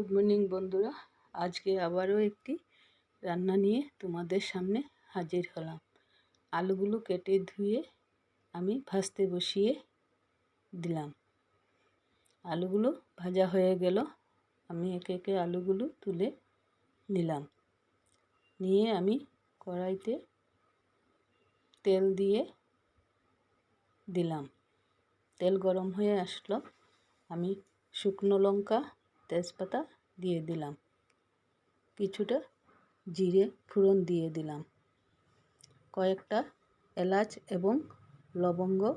Good morning বন্ধুরা। আজকে আবারও একটি রান্না নিয়ে তোমাদের সামনে হাজির হলাম। আলুগুলো কেটে ধুয়ে আমি ভাজতে বসিয়ে দিলাম। আলুগুলো ভাজা হয়ে গেল। আমি একে একে আলুগুলো তুলে নিলাম। নিয়ে আমি কড়াইতে তেল দিয়ে দিলাম। তেল গরম হয়ে আসলো। আমি শুকনো লঙ্কা তেজপাতা দিয়ে দিলাম। কিছুটা জিরে ফোড়ন দিয়ে দিলাম। কয়েকটা এলাচ এবং লবঙ্গ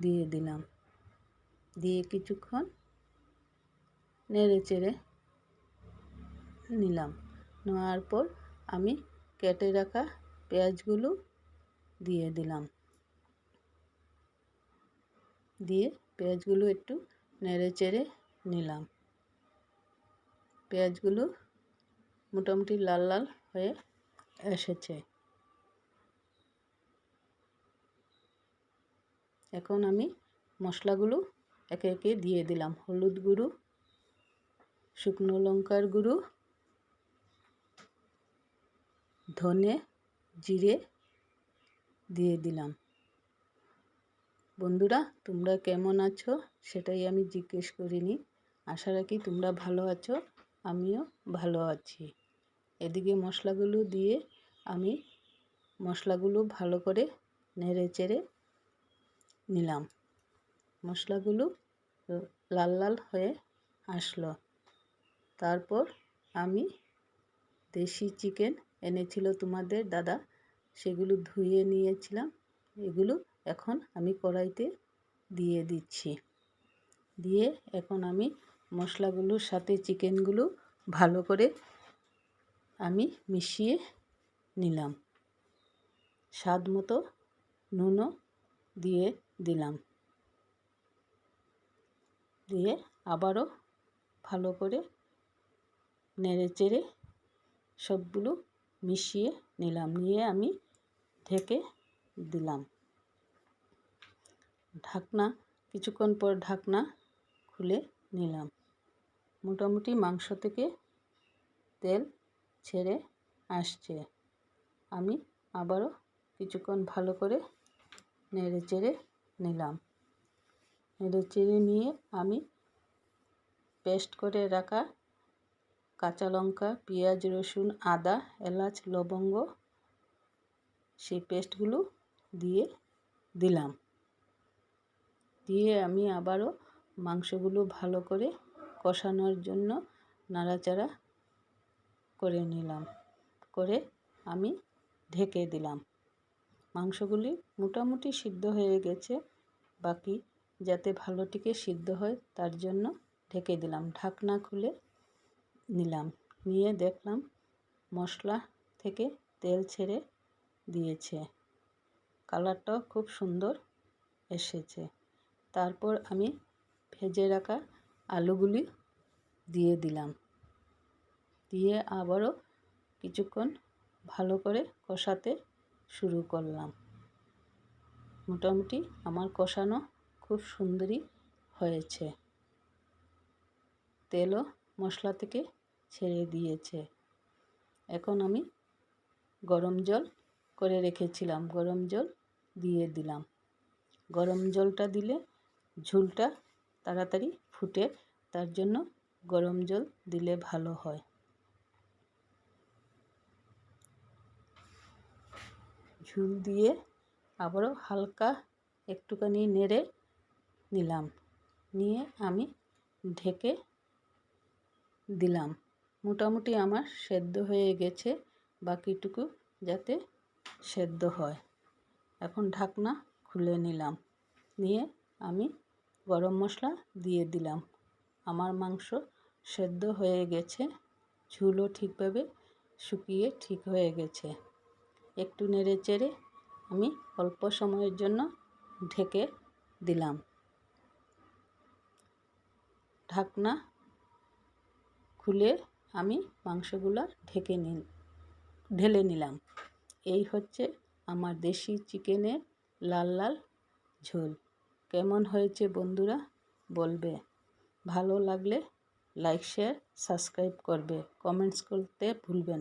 দিয়ে দিলাম। দিয়ে কিছুক্ষণ নেড়ে চেড়ে নিলাম। নেওয়ার পর আমি কেটে রাখা পেঁয়াজগুলো দিয়ে দিলাম। দিয়ে পেঁয়াজগুলো একটু নেড়ে চেড়ে নিলাম। পেঁয়াজগুলো মোটামুটি লাল লাল হয়ে এসেছে। এখন আমি মশলাগুলো একে একে দিয়ে দিলাম। হলুদ গুঁড়ো, শুকনো লঙ্কার গুঁড়ো, ধনে জিরে দিয়ে দিলাম। বন্ধুরা, তোমরা কেমন আছো? সেটাই আমি জিজ্ঞেস করিনি। আশা রাখি তোমরা ভালো আছো। আমিও ভালো আছি। এদিকে মশলাগুলো দিয়ে আমি মশলাগুলো ভালো করে নেড়ে চেড়ে নিলাম। মশলাগুলো লাল লাল হয়ে আসলো। তারপর আমি দেশি চিকেন এনেছিল তোমাদের দাদা, সেগুলো ধুয়ে নিয়েছিলাম। এগুলো এখন আমি কড়াইতে দিয়ে দিচ্ছি। দিয়ে এখন আমি মশলাগুলোর সাথে চিকেনগুলো ভালো করে আমি মিশিয়ে নিলাম। স্বাদ মতো নুনও দিয়ে দিলাম। দিয়ে আবারও ভালো করে নেড়ে চেড়ে সবগুলো মিশিয়ে নিলাম। নিয়ে আমি ঢেকে দিলাম। ঢাকনা, কিছুক্ষণ পর ঢাকনা খুলে নিলাম। মোটামুটি মাংস থেকে তেল ছেড়ে আসছে। আমি আবারও কিছুক্ষণ ভালো করে নেড়ে চেড়ে নিলাম। নেড়ে চেড়ে নিয়ে আমি পেস্ট করে রাখা কাঁচা লঙ্কা, পেঁয়াজ, রসুন, আদা, এলাচ, লবঙ্গ, সেই পেস্টগুলো দিয়ে দিলাম। দিয়ে আমি আবারও মাংসগুলো ভালো করে কষানোর জন্য নাড়াচাড়া করে নিলাম। করে আমি ঢেকে দিলাম। মাংসগুলি মোটামুটি সিদ্ধ হয়ে গেছে। বাকি যাতে ভালোটিকে সিদ্ধ হয় তার জন্য ঢেকে দিলাম। ঢাকনা খুলে নিলাম। নিয়ে দেখলাম মশলা থেকে তেল ছেড়ে দিয়েছে। কালারটাও খুব সুন্দর এসেছে। তারপর আমি ভেজে রাখা আলুগুলি দিয়ে দিলাম। দিয়ে আবারও কিছুক্ষণ ভালো করে কষাতে শুরু করলাম। মোটামুটি আমার কষানো খুব সুন্দরই হয়েছে। তেলও মশলা থেকে ছেড়ে দিয়েছে। এখন আমি গরম জল করে রেখেছিলাম। গরম জল দিয়ে দিলাম। গরম জলটা দিলে ঝোলটা তাড়াতাড়ি ফুটে, তার জন্য গরম জল দিলে ভালো হয়। ঝুল দিয়ে আবারও হালকা একটুখানি নেড়ে নিলাম। নিয়ে আমি ঢেকে দিলাম। মোটামুটি আমার সেদ্ধ হয়ে গেছে, বাকিটুকু যাতে সেদ্ধ হয়। এখন ঢাকনা খুলে নিলাম। নিয়ে আমি গরম মশলা দিয়ে দিলাম। আমার মাংস সেদ্ধ হয়ে গেছে, ঝুলও ঠিকভাবে শুকিয়ে ঠিক হয়ে গেছে। একটু নেড়ে চেড়ে আমি অল্প সময়ের জন্য ঢেকে দিলাম। ঢাকনা খুলে আমি মাংসগুলো ঢেকে নি ঢেলে নিলাম। এই হচ্ছে আমার দেশি চিকেনের লাল লাল ঝোল। কেমন হয়েছে বন্ধুরা বলবে। ভালো লাগলে লাইক শেয়ার সাবস্ক্রাইব করবে। কমেন্টস করতে ভুলবেন